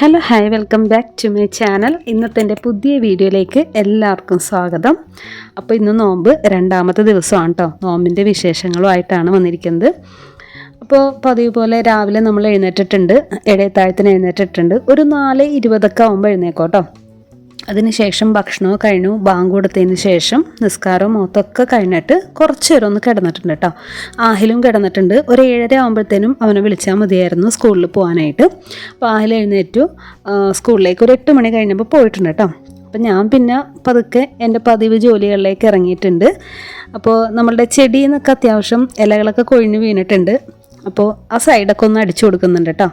Hello hi welcome back to my channel. ഇന്നത്തെ എന്റെ പുതിയ വീഡിയോയിലേക്ക് എല്ലാവർക്കും സ്വാഗതം. അപ്പോൾ ഇന്ന് നോമ്പ് രണ്ടാമത്തെ ദിവസമാണ് കേട്ടോ നോമ്പിന്റെ വിശേഷങ്ങളുമായിട്ടാണ് വന്നിരിക്കുന്നത്. അപ്പോൾ പതിവ് പോലെ രാവിലെ നമ്മൾ എഴുന്നേറ്റിട്ടുണ്ട്. ഇടയത്താഴത്തിന് എഴുന്നേറ്റിട്ടുണ്ട്. ഒരു നാല് ഇരുപതൊക്കെ ആകുമ്പോൾ എഴുന്നേക്കോട്ടോ അതിനുശേഷം ഭക്ഷണവും കഴിഞ്ഞു. ബാങ്ക് കൊടുത്തതിന് ശേഷം നിസ്കാരവും മൊത്തമൊക്കെ കഴിഞ്ഞിട്ട് കുറച്ച് നേരം ഒന്ന് കിടന്നിട്ടുണ്ട് കേട്ടോ ആഹിലും കിടന്നിട്ടുണ്ട്. ഒരു ഏഴര ആകുമ്പോഴത്തേനും അവനെ വിളിച്ചാൽ മതിയായിരുന്നു സ്കൂളിൽ പോകാനായിട്ട്. അപ്പോൾ ആഹിൽ എഴുന്നേറ്റു. സ്കൂളിലേക്ക് ഒരു എട്ട് മണി കഴിഞ്ഞപ്പോൾ പോയിട്ടുണ്ട് കേട്ടോ അപ്പം ഞാൻ പിന്നെ പതുക്കെ എന്റെ പതിവ് ജോലികളിലേക്ക് ഇറങ്ങിയിട്ടുണ്ട്. അപ്പോൾ നമ്മളുടെ ചെടിയിൽ നിന്നൊക്കെ അത്യാവശ്യം ഇലകളൊക്കെ കൊഴിഞ്ഞ് വീണിട്ടുണ്ട്. അപ്പോൾ ആ സൈഡൊക്കെ ഒന്ന് അടിച്ചു കൊടുക്കുന്നുണ്ട് കേട്ടോ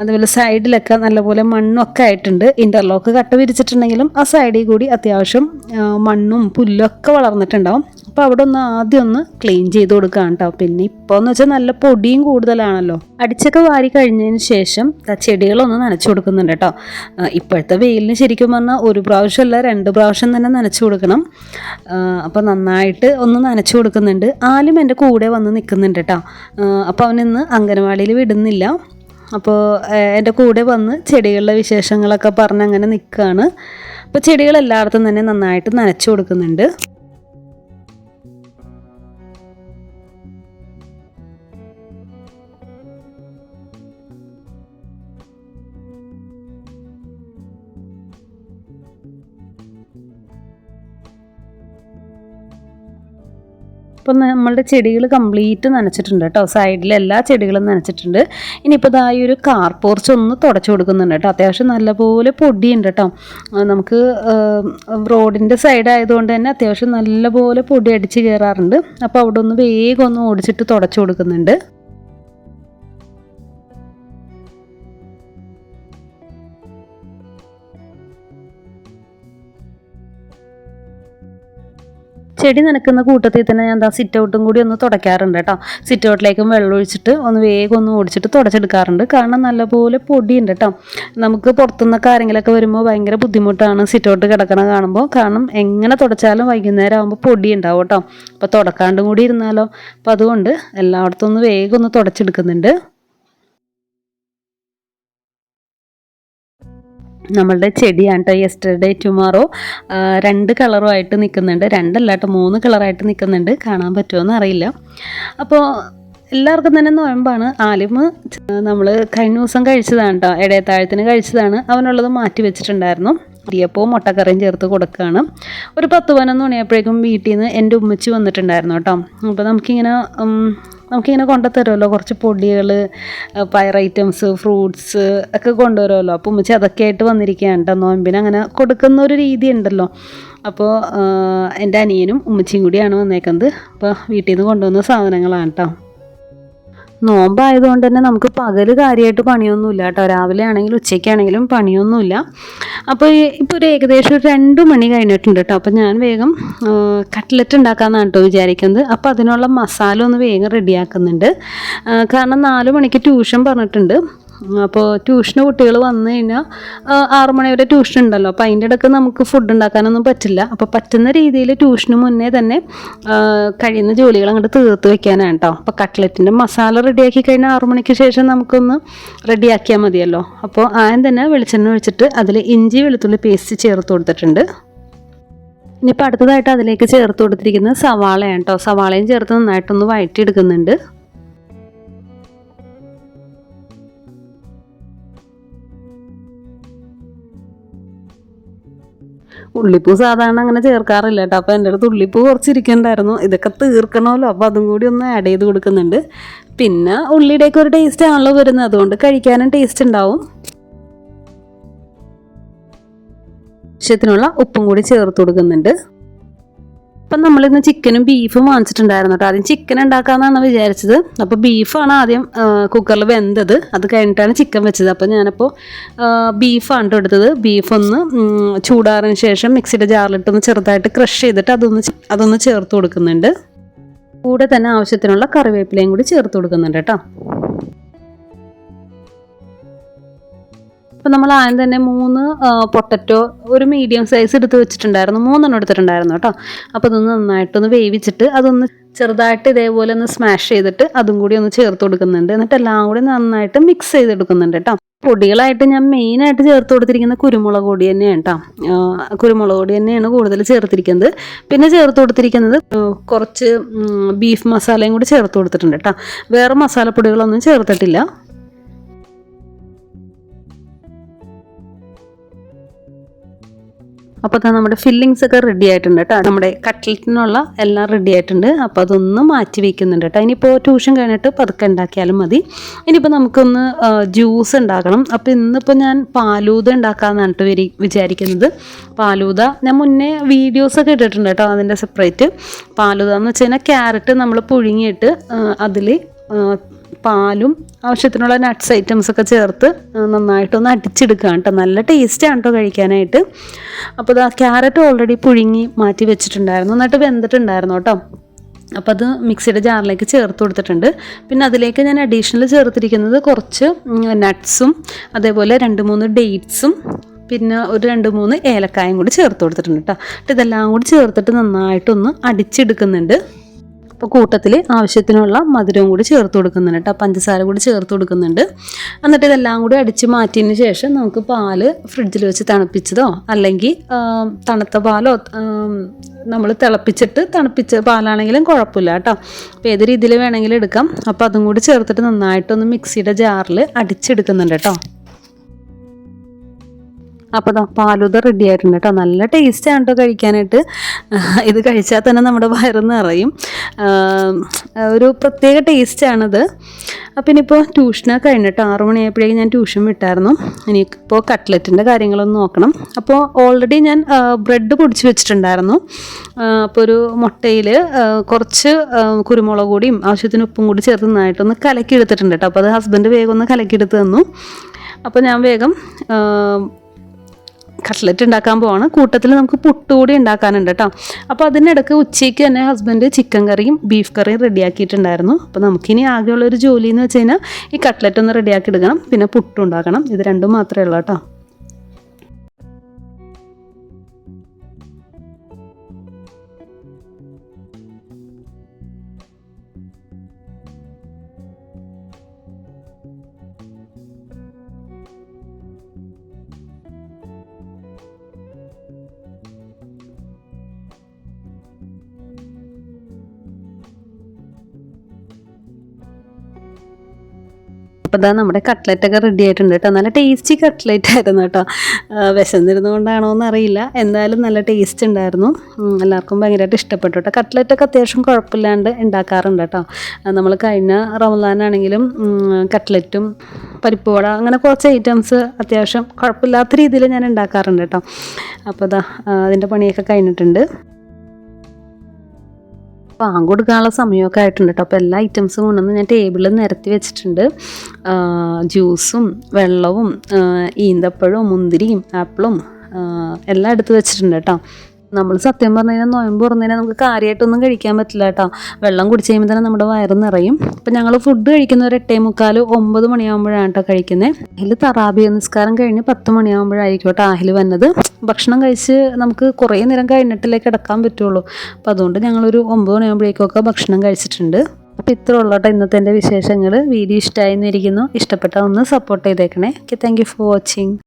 അതുപോലെ സൈഡിലൊക്കെ നല്ലപോലെ മണ്ണൊക്കെ ആയിട്ടുണ്ട്. ഇന്റർലോക്ക് കട്ട വിരിച്ചിട്ടുണ്ടെങ്കിലും ആ സൈഡിൽ കൂടി അത്യാവശ്യം മണ്ണും പുല്ലൊക്കെ വളർന്നിട്ടുണ്ടാവും. അപ്പോൾ അവിടെ ഒന്ന് ആദ്യം ഒന്ന് ക്ലീൻ ചെയ്ത് കൊടുക്കുകയാണ് കേട്ടോ പിന്നെ ഇപ്പോൾ എന്ന് വെച്ചാൽ നല്ല പൊടിയും കൂടുതലാണല്ലോ. അടിച്ചൊക്കെ വാരി കഴിഞ്ഞതിന് ശേഷം ചെടികളൊന്ന് നനച്ചു കൊടുക്കുന്നുണ്ട് കേട്ടോ ഇപ്പോഴത്തെ വെയിലിന് ശരിക്കും പറഞ്ഞാൽ ഒരു പ്രാവശ്യമല്ല രണ്ട് പ്രാവശ്യം തന്നെ നനച്ചു കൊടുക്കണം. അപ്പോൾ നന്നായിട്ട് ഒന്ന് നനച്ചു കൊടുക്കുന്നുണ്ട്. ആലും എന്റെ കൂടെ വന്ന് നിൽക്കുന്നുണ്ട് കേട്ടോ അപ്പോൾ അവനിന്ന് അംഗനവാടിയിൽ വിടുന്നില്ല. അപ്പോൾ എന്റെ കൂടെ വന്ന് ചെടികളുടെ വിശേഷങ്ങളൊക്കെ പറഞ്ഞ് അങ്ങനെ നിൽക്കുകയാണ് അപ്പോൾ ചെടികൾ എല്ലായിടത്തും തന്നെ നന്നായിട്ട് നനച്ചു കൊടുക്കുന്നുണ്ട്. ഇപ്പം നമ്മളുടെ ചെടികൾ കംപ്ലീറ്റ് നനച്ചിട്ടുണ്ട് കേട്ടോ സൈഡിൽ എല്ലാ ചെടികളും നനച്ചിട്ടുണ്ട്. ഇനിയിപ്പോൾ ഇതാ ഈ ഒരു കാർ പോർച്ച് ഒന്ന് തുടച്ചു കൊടുക്കുന്നുണ്ട് കേട്ടോ അത്യാവശ്യം നല്ലപോലെ പൊടിയുണ്ട് കേട്ടോ നമുക്ക് റോഡിന്റെ സൈഡ് ആയതുകൊണ്ട് തന്നെ അത്യാവശ്യം നല്ലപോലെ പൊടി അടിച്ച് കയറാറുണ്ട് അപ്പോൾ അവിടെ ഒന്ന് വേഗം ഒന്ന് ഓടിച്ചിട്ട് തുടച്ചു കൊടുക്കുന്നുണ്ട്. ചെടി നനക്കുന്ന കൂട്ടത്തിൽ തന്നെ ഞാൻ എന്താ സിറ്റ് ഔട്ടും കൂടി ഒന്ന് തുടയ്ക്കാറുണ്ട് കേട്ടോ. സിറ്റ് ഔട്ടിലേക്കും വെള്ളം ഒഴിച്ചിട്ട് ഒന്ന് വേഗം ഒന്ന് ഓടിച്ചിട്ട് തുടച്ചെടുക്കാറുണ്ട്. കാരണം നല്ലപോലെ പൊടിയുണ്ട് കേട്ടോ. നമുക്ക് പുറത്തുനിന്നൊക്കെ ആരെങ്കിലുമൊക്കെ വരുമ്പോൾ ഭയങ്കര ബുദ്ധിമുട്ടാണ് സിറ്റ് ഔട്ട് കിടക്കണ കാണുമ്പോൾ കാരണം എങ്ങനെ തുടച്ചാലും വൈകുന്നേരം ആകുമ്പോൾ പൊടി ഉണ്ടാവും കേട്ടോ. അപ്പോൾ തുടക്കാണ്ടും കൂടി ഇരുന്നാലോ. അപ്പോൾ അതുകൊണ്ട് എല്ലായിടത്തും ഒന്ന് വേഗം ഒന്ന് തുടച്ചെടുക്കുന്നുണ്ട്. നമ്മളുടെ ചെടിയാണ് കേട്ടോ യെസ്റ്റർഡേ ടുമാറോ രണ്ട് കളറുമായിട്ട് നിൽക്കുന്നുണ്ട് രണ്ടല്ല കേട്ടോ മൂന്ന് കളറായിട്ട് നിൽക്കുന്നുണ്ട് കാണാൻ പറ്റുമോ അറിയില്ല. അപ്പോൾ എല്ലാവർക്കും തന്നെ നോയമ്പാണ്. ആലിമ് നമ്മൾ കഴിഞ്ഞ ദിവസം കഴിച്ചതാണ് കേട്ടോ ഇടയത്താഴത്തിന് കഴിച്ചതാണ്. അവനുള്ളത് മാറ്റി വെച്ചിട്ടുണ്ടായിരുന്നു. ഇടിയപ്പവും മുട്ടക്കറിയും ചേർത്ത് കൊടുക്കുകയാണ്. ഒരു പത്ത് പതിനൊന്ന് മണിയപ്പോഴേക്കും വീട്ടിൽ നിന്ന് എന്റെ ഉമ്മച്ചി വന്നിട്ടുണ്ടായിരുന്നു കേട്ടോ അപ്പോൾ നമുക്കിങ്ങനെ നമുക്കിങ്ങനെ കൊണ്ടുത്തരുമല്ലോ. കുറച്ച് പൊടികൾ പയർ ഐറ്റംസ് ഫ്രൂട്ട്സ് ഒക്കെ കൊണ്ടുവരുമല്ലോ. അപ്പോൾ ഉമ്മച്ചി അതൊക്കെ ആയിട്ട് വന്നിരിക്കുകയാണ് കേട്ടോ. നോമ്പിന് അങ്ങനെ കൊടുക്കുന്ന ഒരു രീതി ഉണ്ടല്ലോ. അപ്പോൾ എന്റെ അനിയനും ഉമ്മച്ചിയും കൂടിയാണ് വന്നേക്കുന്നത്. അപ്പോൾ വീട്ടിൽ നിന്ന് കൊണ്ടുവന്ന സാധനങ്ങളാണ് കേട്ടോ. നോമ്പായതുകൊണ്ട് തന്നെ നമുക്ക് പകൽ കാര്യമായിട്ട് പണിയൊന്നുമില്ല കേട്ടോ. രാവിലെ ആണെങ്കിലും ഉച്ചയ്ക്കാണെങ്കിലും പണിയൊന്നുമില്ല. അപ്പോൾ ഇപ്പോൾ ഒരു ഏകദേശം ഒരു രണ്ട് മണി കഴിഞ്ഞിട്ടുണ്ട് കേട്ടോ. അപ്പോൾ ഞാൻ വേഗം കട്ട്ലറ്റ് ഉണ്ടാക്കാമെന്നാണ് കേട്ടോ വിചാരിക്കുന്നത്. അപ്പോൾ അതിനുള്ള മസാല ഒന്ന് വേഗം റെഡിയാക്കുന്നുണ്ട്. കാരണം നാല് മണിക്ക് ട്യൂഷൻ പറഞ്ഞിട്ടുണ്ട്. അപ്പോൾ ട്യൂഷന് കുട്ടികൾ വന്നു കഴിഞ്ഞാൽ ആറു മണി വരെ ട്യൂഷൻ ഉണ്ടല്ലോ. അപ്പോൾ അതിന്റെ ഇടയ്ക്ക് നമുക്ക് ഫുഡ് ഉണ്ടാക്കാനൊന്നും പറ്റില്ല. അപ്പോൾ പറ്റുന്ന രീതിയിൽ ട്യൂഷന് മുന്നേ തന്നെ കഴിയുന്ന ജോലികൾ അങ്ങോട്ട് തീർത്ത് വെക്കാനാണ് കേട്ടോ അപ്പോൾ കട്ട്ലറ്റിന്റെ മസാല റെഡിയാക്കി കഴിഞ്ഞാൽ ആറു മണിക്ക് ശേഷം നമുക്കൊന്ന് റെഡിയാക്കിയാൽ മതിയല്ലോ. അപ്പോൾ ആദ്യം തന്നെ വെളിച്ചെണ്ണ ഒഴിച്ചിട്ട് അതിൽ ഇഞ്ചി വെളുത്തുള്ളി പേസ്റ്റ് ചേർത്ത് കൊടുത്തിട്ടുണ്ട്. ഇനിയിപ്പോൾ അടുത്തതായിട്ട് അതിലേക്ക് ചേർത്ത് കൊടുത്തിരിക്കുന്ന സവാളയാണ് കേട്ടോ സവാളയും ചേർത്ത് നന്നായിട്ടൊന്ന് വഴറ്റിയെടുക്കുന്നുണ്ട്. ഉള്ളിപ്പൂ സാധാരണ അങ്ങനെ ചേർക്കാറില്ല കേട്ടോ. അപ്പോൾ എന്റെ അടുത്ത് ഉള്ളിപ്പൂ കുറച്ചിരിക്കണ്ടായിരുന്നു. ഇതൊക്കെ തീർക്കണമല്ലോ. അപ്പോൾ അതും കൂടി ഒന്ന് ആഡ് ചെയ്ത് കൊടുക്കുന്നുണ്ട്. പിന്നെ ഉള്ളിയുടെയൊക്കെ ഒരു ടേസ്റ്റ് ആണല്ലോ വരുന്നത്. അതുകൊണ്ട് കഴിക്കാനും ടേസ്റ്റ് ഉണ്ടാവും. ആവശ്യത്തിനുള്ള ഉപ്പും കൂടി ചേർത്ത് കൊടുക്കുന്നുണ്ട്. അപ്പം നമ്മളിന്ന് ചിക്കനും ബീഫും വാങ്ങിച്ചിട്ടുണ്ടായിരുന്നു കേട്ടോ. ആദ്യം ചിക്കൻ ഉണ്ടാക്കാമെന്നാണ് വിചാരിച്ചത്. അപ്പോൾ ബീഫാണ് ആദ്യം കുക്കറിൽ വെന്തത്. അത് കഴിഞ്ഞിട്ടാണ് ചിക്കൻ വെച്ചത്. അപ്പോൾ ഞാനപ്പോൾ ബീഫാണ് എടുത്തത്. ബീഫൊന്ന് ചൂടാറിന് ശേഷം മിക്സിയുടെ ജാറിലിട്ടൊന്ന് ചെറുതായിട്ട് ക്രഷ് ചെയ്തിട്ട് അതൊന്ന് അതൊന്ന് ചേർത്ത് കൊടുക്കുന്നുണ്ട്. കൂടെ തന്നെ ആവശ്യത്തിനുള്ള കറിവേപ്പിലയും കൂടി ചേർത്ത് കൊടുക്കുന്നുണ്ട് കേട്ടോ. അപ്പോൾ നമ്മൾ ആദ്യം തന്നെ മൂന്ന് പൊട്ടറ്റോ ഒരു മീഡിയം സൈസ് എടുത്ത് വെച്ചിട്ടുണ്ടായിരുന്നു. മൂന്നെണ്ണം എടുത്തിട്ടുണ്ടായിരുന്നു കേട്ടോ. അപ്പോൾ അതൊന്ന് നന്നായിട്ടൊന്ന് വേവിച്ചിട്ട് അതൊന്ന് ചെറുതായിട്ട് ഇതേപോലെ ഒന്ന് സ്മാഷ് ചെയ്തിട്ട് അതും കൂടി ഒന്ന് ചേർത്ത് കൊടുക്കുന്നുണ്ട്. എന്നിട്ട് എല്ലാം കൂടി നന്നായിട്ട് മിക്സ് ചെയ്തെടുക്കുന്നുണ്ട് കേട്ടോ. പൊടികളായിട്ട് ഞാൻ മെയിനായിട്ട് ചേർത്ത് കൊടുത്തിരിക്കുന്ന കുരുമുളക് പൊടി തന്നെയാണ് കേട്ടോ. കുരുമുളക് പൊടി തന്നെയാണ് കൂടുതൽ ചേർത്തിരിക്കുന്നത്. പിന്നെ ചേർത്ത് കൊടുത്തിരിക്കുന്നത് കുറച്ച് ബീഫ് മസാലയും കൂടി ചേർത്ത് കൊടുത്തിട്ടുണ്ട് കേട്ടോ. വേറെ മസാലപ്പൊടികളൊന്നും ചേർത്തിട്ടില്ല. അപ്പോൾ അതാ നമ്മുടെ ഫില്ലിങ്സ് ഒക്കെ റെഡി ആയിട്ടുണ്ട് കേട്ടോ നമ്മുടെ കട്ട്ലറ്റിനുള്ള എല്ലാം റെഡി ആയിട്ടുണ്ട്. അപ്പോൾ അതൊന്ന് മാറ്റി വെക്കുന്നുണ്ട് കേട്ടോ ഇനിയിപ്പോൾ ട്യൂഷൻ കഴിഞ്ഞിട്ട് പതുക്കെ ഉണ്ടാക്കിയാലും മതി. ഇനിയിപ്പോൾ നമുക്കൊന്ന് ജ്യൂസ് ഉണ്ടാക്കണം അപ്പോൾ ഇന്നിപ്പോൾ ഞാൻ പാലൂത ഉണ്ടാക്കാമെന്നാണ് പറഞ്ഞിട്ട് വിചാരിക്കുന്നത്. പാലൂത ഞാൻ മുന്നേ വീഡിയോസൊക്കെ ഇട്ടിട്ടുണ്ട് കേട്ടോ അതിന്റെ സെപ്പറേറ്റ് പാലൂത എന്ന് വെച്ച് കഴിഞ്ഞാൽ ക്യാരറ്റ് നമ്മൾ പുഴുങ്ങിയിട്ട് അതിൽ പാലും ആവശ്യത്തിനുള്ള നട്ട്സ് ഐറ്റംസ് ഒക്കെ ചേർത്ത് നന്നായിട്ടൊന്ന് അടിച്ചെടുക്കുക കേട്ടോ നല്ല ടേസ്റ്റാണ് കേട്ടോ കഴിക്കാനായിട്ട്. അപ്പോൾ ഇതാ ക്യാരറ്റ് ഓൾറെഡി പുഴുങ്ങി മാറ്റി വെച്ചിട്ടുണ്ടായിരുന്നു. എന്നിട്ട് വെന്തിട്ടുണ്ടായിരുന്നു കേട്ടോ അപ്പോൾ അത് മിക്സിയുടെ ജാറിലേക്ക് ചേർത്ത് കൊടുത്തിട്ടുണ്ട്. പിന്നെ അതിലേക്ക് ഞാൻ അഡീഷണൽ ചേർത്തിരിക്കുന്നത് കുറച്ച് നട്ട്സും അതേപോലെ രണ്ട് മൂന്ന് ഡേറ്റ്സും പിന്നെ ഒരു രണ്ട് മൂന്ന് ഏലക്കായും കൂടി ചേർത്ത് കൊടുത്തിട്ടുണ്ട് കേട്ടോ ഇതെല്ലാം കൂടി ചേർത്തിട്ട് നന്നായിട്ടൊന്ന് അടിച്ചെടുക്കുന്നുണ്ട്. അപ്പോൾ കൂട്ടത്തിൽ ആവശ്യത്തിനുള്ള മധുരവും കൂടി ചേർത്ത് കൊടുക്കുന്നുണ്ട് കേട്ടോ. പഞ്ചസാര കൂടി ചേർത്ത് കൊടുക്കുന്നുണ്ട്. എന്നിട്ട് ഇതെല്ലാം കൂടി അടിച്ച് മാറ്റിയതിന് ശേഷം നമുക്ക് പാൽ ഫ്രിഡ്ജിൽ വെച്ച് തണുപ്പിച്ചതോ അല്ലെങ്കിൽ തണുത്ത പാലോ നമ്മൾ തിളപ്പിച്ചിട്ട് തണുപ്പിച്ച പാലാണെങ്കിലും കുഴപ്പമില്ല കേട്ടോ. അപ്പോൾ ഏത് രീതിയിൽ വേണമെങ്കിലും എടുക്കാം. അപ്പോൾ അതും കൂടി ചേർത്തിട്ട് നന്നായിട്ടൊന്ന് മിക്സിയുടെ ജാറിൽ അടിച്ചെടുക്കുന്നുണ്ട് കേട്ടോ. അപ്പോൾ പാലുത റെഡി ആയിട്ടുണ്ട് കേട്ടോ നല്ല ടേസ്റ്റ് ആണ് കേട്ടോ കഴിക്കാനായിട്ട്. ഇത് കഴിച്ചാൽ തന്നെ നമ്മുടെ വയറ് നിറയും. ഒരു പ്രത്യേക ടേസ്റ്റാണിത് അപ്പം ഇനിയിപ്പോൾ ട്യൂഷനൊക്കെ കഴിഞ്ഞിട്ട് ആറു മണിയായപ്പോഴേക്കും ഞാൻ ട്യൂഷൻ വിട്ടായിരുന്നു. ഇനിയിപ്പോൾ കട്ട്ലറ്റിന്റെ കാര്യങ്ങളൊന്നും നോക്കണം. അപ്പോൾ ഓൾറെഡി ഞാൻ ബ്രെഡ് പൊടിച്ച് വെച്ചിട്ടുണ്ടായിരുന്നു. അപ്പോൾ ഒരു മുട്ടയിൽ കുറച്ച് കുരുമുളക് കൂടിയും ആവശ്യത്തിന് ഉപ്പും കൂടി ചേർത്ത് നന്നായിട്ടൊന്ന് കലക്കി എടുത്തിട്ടുണ്ട് കേട്ടോ അപ്പോൾ അത് ഹസ്ബൻഡ് വേഗം ഒന്ന് കലക്കി കലക്കിയെടുത്ത് തന്നു. അപ്പോൾ ഞാൻ വേഗം കട്ട്ലറ്റ് ഉണ്ടാക്കാൻ പോവാണ്. കൂട്ടത്തിൽ നമുക്ക് പുട്ടുകൂടി ഉണ്ടാക്കാനുണ്ട് കേട്ടോ അപ്പോൾ അതിനിടയ്ക്ക് ഉച്ചയ്ക്ക് തന്നെ ഹസ്ബൻഡ് ചിക്കൻ കറിയും ബീഫ് കറിയും റെഡിയാക്കിയിട്ടുണ്ടായിരുന്നു അപ്പോൾ നമുക്കിനി ആകെയുള്ള ഒരു ജോലി എന്ന് വെച്ച് കഴിഞ്ഞാൽ ഈ കട്ട്ലറ്റ് ഒന്ന് റെഡിയാക്കി എടുക്കണം. പിന്നെ പുട്ടും ഉണ്ടാക്കണം ഇത് രണ്ടും മാത്രമേ ഉള്ളൂ കേട്ടോ അപ്പോൾ ഇതാ നമ്മുടെ കട്ട്ലറ്റ് ഒക്കെ റെഡി ആയിട്ടുണ്ട് കേട്ടോ നല്ല ടേസ്റ്റി കട്ട്ലറ്റ് ആയിരുന്നു കേട്ടോ വിശന്നിരുന്നുകൊണ്ടാണോ എന്നറിയില്ല എന്തായാലും നല്ല ടേസ്റ്റ് ഉണ്ടായിരുന്നു. എല്ലാവർക്കും ഭയങ്കരമായിട്ട് ഇഷ്ടപ്പെട്ടു കേട്ടോ കട്ട്ലറ്റൊക്കെ അത്യാവശ്യം കുഴപ്പമില്ലാണ്ട് ഉണ്ടാക്കാറുണ്ട് കേട്ടോ നമ്മൾ കഴിഞ്ഞ റമദാനാണെങ്കിലും ഉം, കട്ട്ലറ്റും പരിപ്പുവട അങ്ങനെ കുറച്ച് ഐറ്റംസ് അത്യാവശ്യം കുഴപ്പമില്ലാത്ത രീതിയിൽ ഞാൻ ഉണ്ടാക്കാറുണ്ട് കേട്ടോ അപ്പോൾ അതാ അതിന്റെ പണിയൊക്കെ കഴിഞ്ഞിട്ടുണ്ട്. പാങ്ക് കൊടുക്കാനുള്ള സമയമൊക്കെ ആയിട്ടുണ്ട് കേട്ടോ അപ്പോൾ എല്ലാ ഐറ്റംസും കൊണ്ടുവന്ന് ഞാൻ ടേബിളിൽ നിരത്തി വെച്ചിട്ടുണ്ട്. ജ്യൂസും വെള്ളവും ഈന്തപ്പഴവും മുന്തിരിയും ആപ്പിളും എല്ലാം എടുത്ത് വെച്ചിട്ടുണ്ട് കേട്ടോ നമ്മൾ സത്യം പറഞ്ഞു കഴിഞ്ഞാൽ നോയമ്പ് തുറന്നു കഴിഞ്ഞാൽ നമുക്ക് കാര്യമായിട്ടൊന്നും കഴിക്കാൻ പറ്റില്ല കേട്ടോ. വെള്ളം കുടിച്ച് കഴിയുമ്പോൾ തന്നെ നമ്മുടെ വയറ് നിറയും. അപ്പം ഞങ്ങൾ ഫുഡ് കഴിക്കുന്ന ഒരു എട്ടേ മുക്കാൽ ഒമ്പത് മണിയാകുമ്പോഴാണ് കേട്ടോ കഴിക്കുന്നത് അതിൽ തറാബി നിസ്കാരം കഴിഞ്ഞ് പത്ത് മണിയാകുമ്പോഴായിരിക്കും കേട്ടോ ആഹിൽ വന്നത്. ഭക്ഷണം കഴിച്ച് നമുക്ക് കുറേ നേരം കഴിഞ്ഞിട്ടല്ലേ കിടക്കാൻ പറ്റുള്ളൂ. അപ്പം അതുകൊണ്ട് ഞങ്ങളൊരു ഒമ്പത് മണിയാകുമ്പോഴേക്കൊക്കെ ഭക്ഷണം കഴിച്ചിട്ടുണ്ട്. അപ്പോൾ ഇത്ര ഉള്ള കേട്ടോ ഇന്നത്തെ എന്റെ വിശേഷങ്ങൾ വീഡിയോ ഇഷ്ടമായി എന്നിരിക്കുന്നു ഇഷ്ടപ്പെട്ടാൽ ഒന്ന് സപ്പോർട്ട് ചെയ്തേക്കണേ. Okay thank you for watching